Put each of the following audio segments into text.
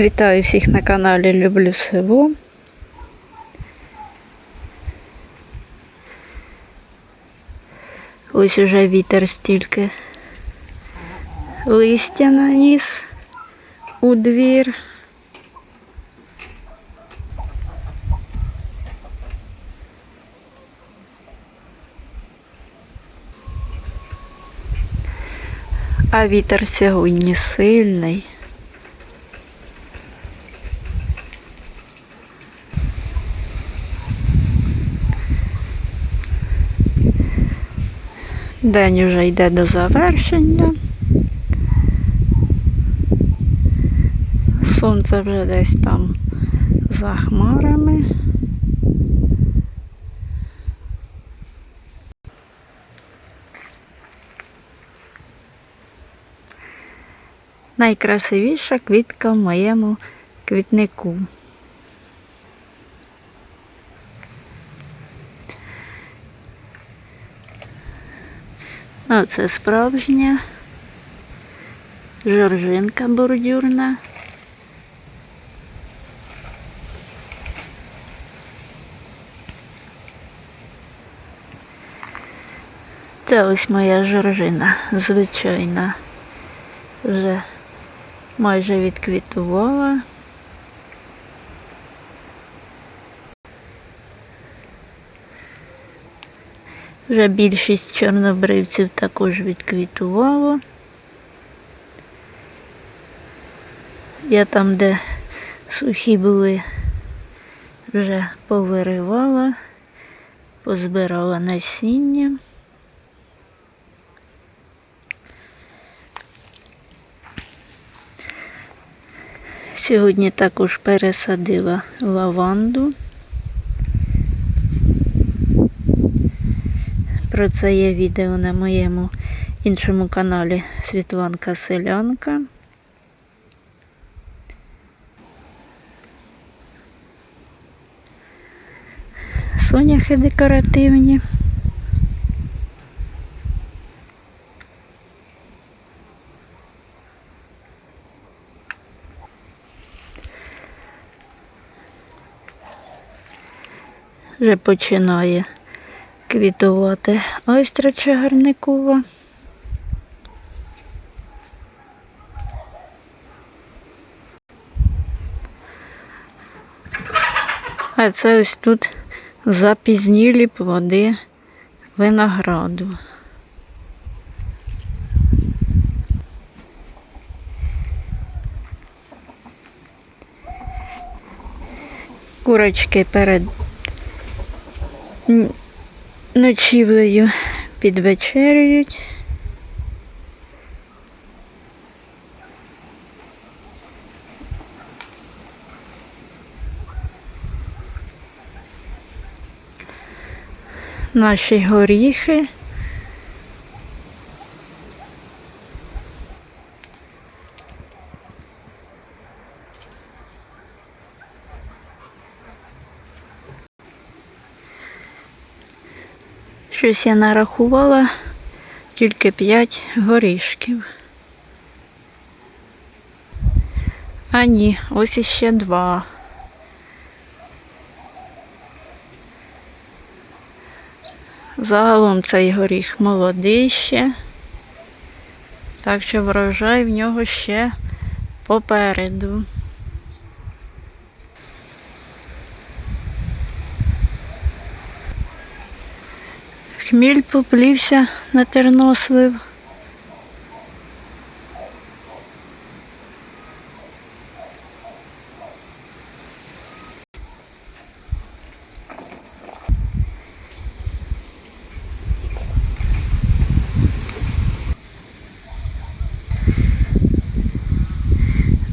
Вітаю всіх на каналі Люблю село. Ось уже вітер стільки листя наніс у двір. А вітер сьогодні сильний. День вже йде до завершення. Сонце вже десь там за хмарами. Найкрасивіша квітка в моєму квітнику. А це справжня жоржинка бордюрна. Це ось моя жоржина, звичайна. Вже майже відквітувала. Вже більшість чорнобривців також відквітувало. Я там, де сухі були, вже повиривала, позбирала насіння. Сьогодні також пересадила лаванду. Про це є відео на моєму іншому каналі Світланка Селянка. Соняхи декоративні. Вже починає квітувати ойстра чагарникова. А це ось тут запізнілі плоди винограду. Курочки перед ночівлею підвечерюють. Наші горіхи. Щось я нарахувала тільки 5 горішків. А ні, ось іще два. Загалом цей горіх молодий ще. Так що врожай в нього ще попереду. Хміль поплівся на тернослив.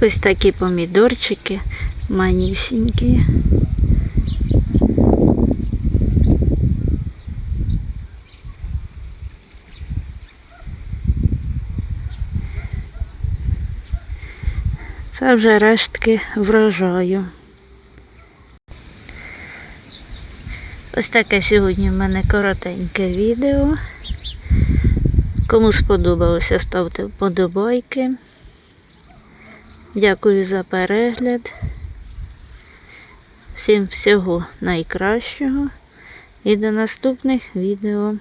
Ось такі помідорчики манюсінькі. Це вже рештки врожаю. Ось таке сьогодні в мене коротеньке відео. Кому сподобалося, ставте вподобайки. Дякую за перегляд. Всім всього найкращого і до наступних відео.